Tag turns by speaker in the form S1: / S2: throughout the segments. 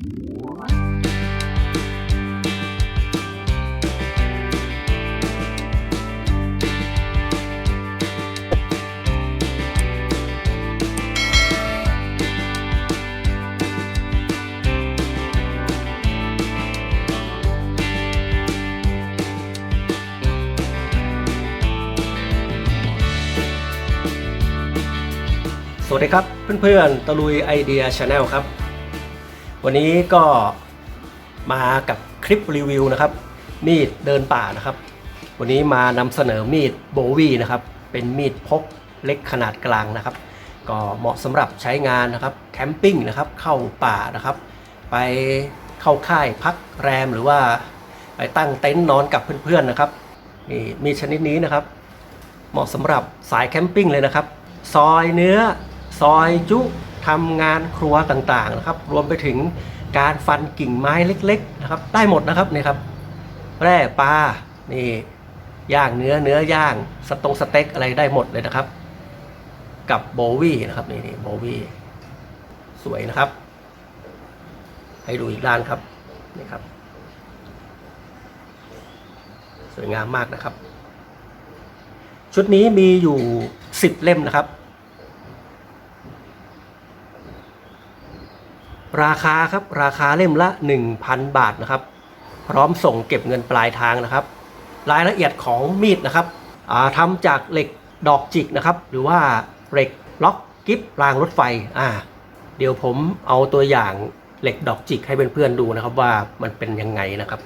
S1: สวัสดีครับเพื่อนๆตะลุยไอเดียชาแนลครับ วันนี้ก็มากับคลิปรีวิวนะครับ มีดเดินป่านะครับ วันนี้มานำเสนอมีดโบวีนะครับ เป็นมีดพกเล็กขนาดกลางนะครับ ก็เหมาะสำหรับใช้งานนะครับแคมปิ้งนะครับเข้าป่านะครับ ไปเข้าค่ายพักแรมหรือว่าไปตั้งเต็นท์นอนกับเพื่อนๆนะครับนี่มีดชนิดนี้นะครับ เหมาะสำหรับสายแคมปิ้งเลยนะครับ ซอยเนื้อ ซอยจุ ทำงานครัวต่างๆนะครับ รวมไปถึงการฟันกิ่งไม้เล็กๆนะครับได้หมดนะครับนี่ครับแร่ปลานี่ย่างเนื้อเนื้อย่างสตงสเต็กอะไรได้หมดเลยนะครับ กับโบวี่นะครับนี่นี่โบวี่สวยนะครับ ให้ดูอีกด้านครับนี่ครับ สวยงามมากนะครับ ชุดนี้มีอยู่ 10 เล่มนะครับ ราคาครับราคาเล่มละ 1,000 บาทนะครับ พร้อมส่งเก็บเงินปลายทางนะครับ รายละเอียดของมีดนะครับอ่าทำจากเหล็กดอกจิกนะครับ หรือว่าเหล็กล็อกกิฟรางรถไฟอ่าเดี๋ยวผมเอาตัวอย่างเหล็กดอกจิกให้เพื่อนๆดูนะครับว่ามันเป็นยังไงนะครับ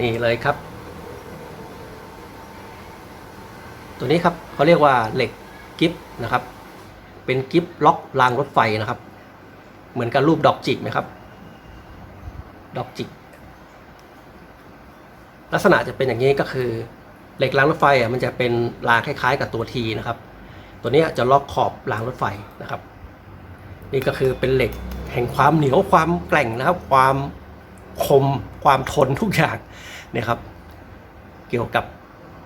S1: นี่เลยครับ ตัวนี้ครับเขาเรียกว่าเหล็กกิฟนะครับ เป็นกิฟล็อกรางรถไฟนะครับ เหมือนกับรูปดอกจิกไหมครับ ดอกจิก ลักษณะจะเป็นอย่างนี้ก็คือเหล็กรางรถไฟอะมันจะเป็นรางคล้ายๆ กับตัวทีนะครับ ตัวนี้จะล็อกขอบรางรถไฟนะครับ นี่ก็คือเป็นเหล็กแห่งความเหนียวความแกร่งนะครับ ความคมความทนทุกอย่างเนี่ยครับ เกี่ยวกับ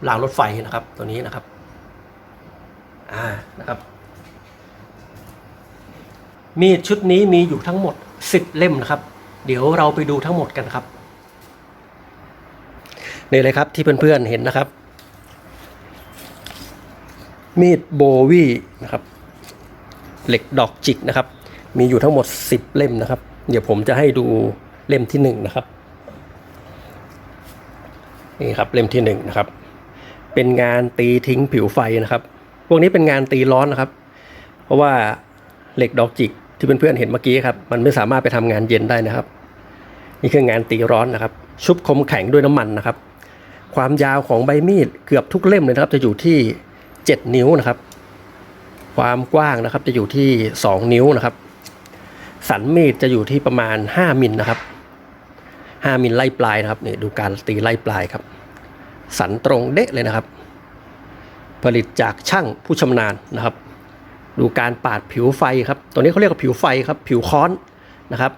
S1: รางรถไฟนะครับ ตัวนี้นะครับ อ่านะครับ มีดชุดนี้มีอยู่ทั้งหมด 10 เล่มนะครับ เดี๋ยวเราไปดูทั้งหมดกันครับนี่เลยครับที่เพื่อนๆเห็นนะครับ มีดโบวีนะครับ เหล็กดอกจิกนะครับ มีอยู่ทั้งหมด 10 เล่มนะครับ เดี๋ยวผมจะให้ดูเล่มที่1นะครับนี่ครับเล่มที่1นะครับ เป็นงานตีทิ้งผิวไฟนะครับ พวกนี้เป็นงานตีร้อนนะครับ เพราะว่าเหล็กดอกจิก ที่เพื่อนๆเห็นเมื่อกี้ครับ มันไม่สามารถไปทำงานเย็นได้นะครับ นี่คืองานตีร้อนนะครับ ชุบคมแข็งด้วยน้ำมันนะครับ ความยาวของใบมีดเกือบทุกเล่มเลยนะครับ จะอยู่ที่ 7 นิ้วนะครับ ความกว้างนะครับจะอยู่ที่ 2 นิ้วนะครับ สันมีดจะอยู่ที่ประมาณ 5มิลนะครับ 5มิลไล่ปลายนะครับนี่ดูการตีไล่ปลายครับ สันตรงเดะเลยนะครับ ผลิตจากช่างผู้ชำนาญนะครับ ดูการปาดผิวไฟครับ ตัวนี้เขาเรียกว่าผิวไฟครับ ผิวค้อนนะครับ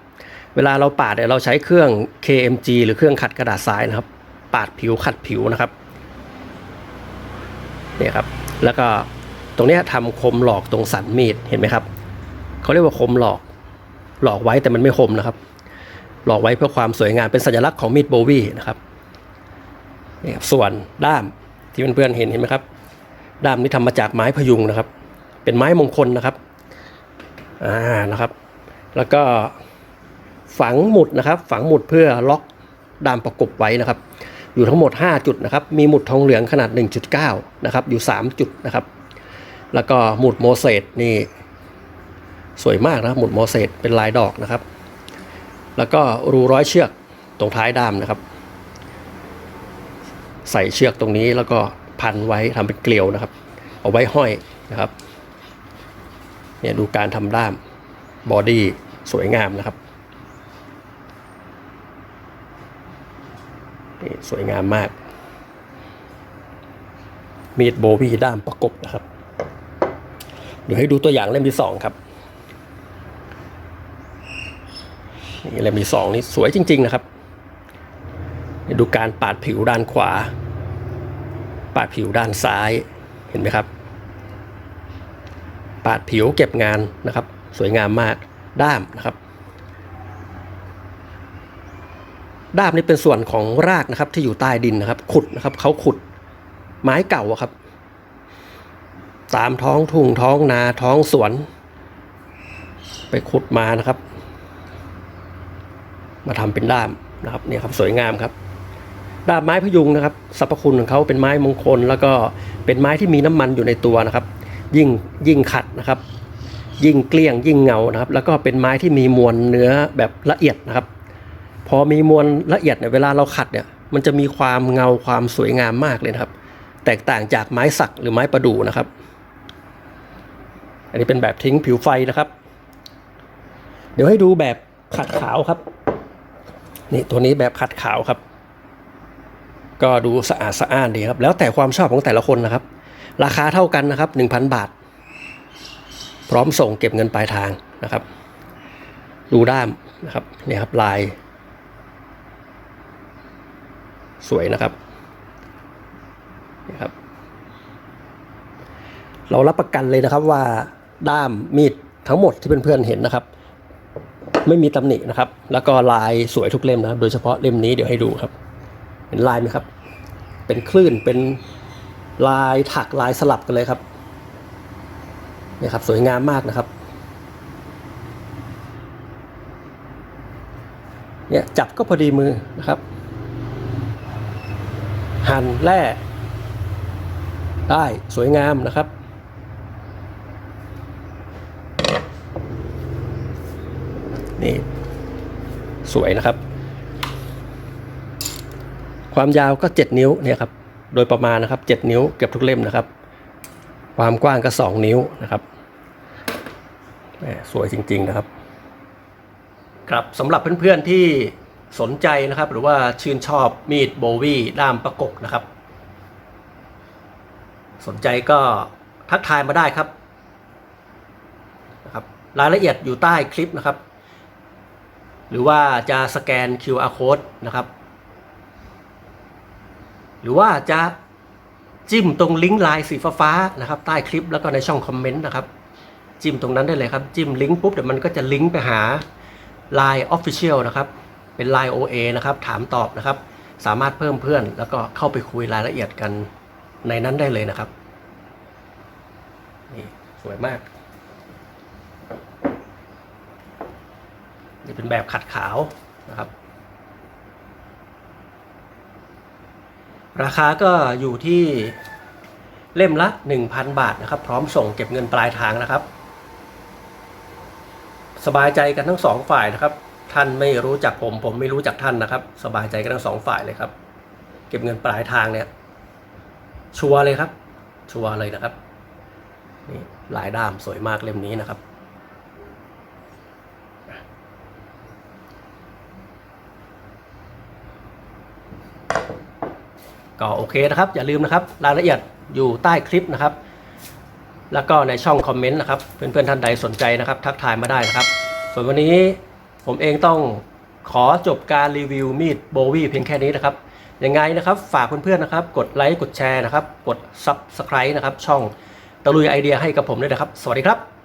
S1: เวลาเราปาดเนี่ยเราใช้เครื่อง KMG หรือเครื่องขัดกระดาษทรายนะครับ ปาดผิวขัดผิวนะครับเนี่ยครับ แล้วก็ตรงนี้ยทำคมหลอกตรงสันมีดเห็นไหมครับเขาเรียกว่าคมหลอก หลอกไว้แต่มันไม่คมนะครับ หลอกไว้เพื่อความสวยงามเป็นสัญลักษณ์ของมีดโบวีนะครับนี่ครับส่วนด้ามที่เพื่อนๆเห็นเห็นไหมครับ ด้ามนี้ทำมาจากไม้พยุงนะครับ เป็นไม้มงคลนะครับอ่านะครับ แล้วก็ฝังหมุดนะครับ ฝังหมุดเพื่อล็อกดามประกบไว้นะครับ อยู่ทั้งหมด 5 จุดนะครับ มีหมุดทองเหลืองขนาด 1.9 นะครับ อยู่ 3 จุดนะครับ แล้วก็หมุดโมเสสนี่สวยมากนะหมุดโมเสสเป็นลายดอกนะครับ แล้วก็รูร้อยเชือกตรงท้ายด้ามนะครับ ใส่เชือกตรงนี้แล้วก็พันไว้ทำเป็นเกลียวนะครับ เอาไว้ห้อยนะครับ เนี่ยดูการทำด้ามบอดี้สวยงามนะครับนี่สวยงามมาก มีดโบวีด้ามประกบนะครับ เดี๋ยวให้ดูตัวอย่างเล่มที่สองครับนี่เล่มที่สองนี่สวยจริง ๆ นะครับดูการปาดผิวด้านขวา ปาดผิวด้านซ้ายเห็นไหมครับ ปาดผิวเก็บงานนะครับ สวยงามมากด้ามนะครับ ด้ามนี่เป็นส่วนของรากนะครับ ที่อยู่ใต้ดินนะครับ ขุดนะครับเขาขุดไม้เก่าครับ ตามท้องทุ่งท้องนาท้องสวน ไปขุดมานะครับ มาทำเป็นด้ามนะครับเนี่ยครับสวยงามครับด้ามไม้พยุงนะครับสรรพคุณของเขาเป็นไม้มงคล แล้วก็เป็นไม้ที่มีน้ำมันอยู่ในตัวนะครับ ยิ่งยิ่งขัดนะครับ ยิ่งเกลี้ยงยิ่งเงานะครับ แล้วก็เป็นไม้ที่มีมวลเนื้อแบบละเอียดนะครับ พอมีมวลละเอียดเนี่ยเวลาเราขัดเนี่ยมันจะมีความเงาความสวยงามมากเลยนะครับ แตกต่างจากไม้สักหรือไม้ประดู่นะครับ อันนี้เป็นแบบทิ้งผิวไฟนะครับ เดี๋ยวให้ดูแบบขัดขาวครับ นี่ตัวนี้แบบขัดขาวครับ ก็ดูสะอาดสะอ้านดีครับ แล้วแต่ความชอบของแต่ละคนนะครับ ราคาเท่ากันนะครับ 1,000 บาท พร้อมส่งเก็บเงินปลายทางนะครับ ดูด้ามนะครับเนี่ยครับลาย สวยนะครับนี่ครับ เรารับประกันเลยนะครับว่าด้ามมีดทั้งหมดที่เพื่อนๆเห็นนะครับ ไม่มีตำหนินะครับ แล้วก็ลายสวยทุกเล่มนะครับโดยเฉพาะเล่มนี้เดี๋ยวให้ดูครับ เห็นลายไหมครับ เป็นคลื่นเป็น ลายถักลายสลับกันเลยครับนี่ครับสวยงามมากนะครับเนี่ยจับก็พอดีมือนะครับ หั่นแร่ได้สวยงามนะครับนี่สวยนะครับ ความยาวก็ 7 นิ้วเนี่ยครับ โดยประมาณนะครับ 7 นิ้วเกือบทุกเล่มนะครับ ความกว้างก็ 2 นิ้วนะครับสวยจริง ๆนะครับ ครับสำหรับเพื่อนๆที่สนใจนะครับ หรือว่าชื่นชอบมีดโบวี่ด้ามประกบนะครับ สนใจก็ทักทายมาได้ครับนะครับ รายละเอียดอยู่ใต้คลิปนะครับ หรือว่าจะสแกน QR code นะครับ รือว่าจะจิ้มตรงลิงก์ไลน์สีฟ้าๆนะครับใต้คลิปแล้วก็ในช่องคอมเมนต์นะครับ จิ้มตรงนั้นได้เลยครับ จิ้มลิงก์ปุ๊บเดี๋ยวมันก็จะลิงก์ไปหา Line Official นะครับ เป็น Line OA นะครับ ถามตอบนะครับ สามารถเพิ่มเพื่อน แล้วก็เข้าไปคุยรายละเอียดกันในนั้นได้เลยนะครับ นี่สวยมาก นี่เป็นแบบขัดขาวนะครับ ราคาก็อยู่ที่เล่มละ 1,000 บาทนะครับ พร้อมส่งเก็บเงินปลายทางนะครับ สบายใจกันทั้งสองฝ่ายนะครับ ท่านไม่รู้จักผม ผมไม่รู้จักท่านนะครับ สบายใจกันทั้งสองฝ่ายเลยครับ เก็บเงินปลายทางเนี่ย ชัวร์เลยครับ ชัวร์เลยนะครับนี่ลายด้ามสวยมากเล่มนี้นะครับ ก็โอเคนะครับ อย่าลืมนะครับ รายละเอียดอยู่ใต้คลิปนะครับ แล้วก็ในช่องคอมเมนต์นะครับ เพื่อนๆท่านใดสนใจนะครับ ทักทายมาได้นะครับ ส่วนวันนี้ผมเองต้องขอจบการรีวิวมีดโบวี่เพียงแค่นี้นะครับ ยังไงนะครับฝากเพื่อนๆนะครับ กดไลค์กดแชร์นะครับ กด Subscribe นะครับ ช่องตะลุยไอเดียให้กับผมด้วยนะครับ สวัสดีครับ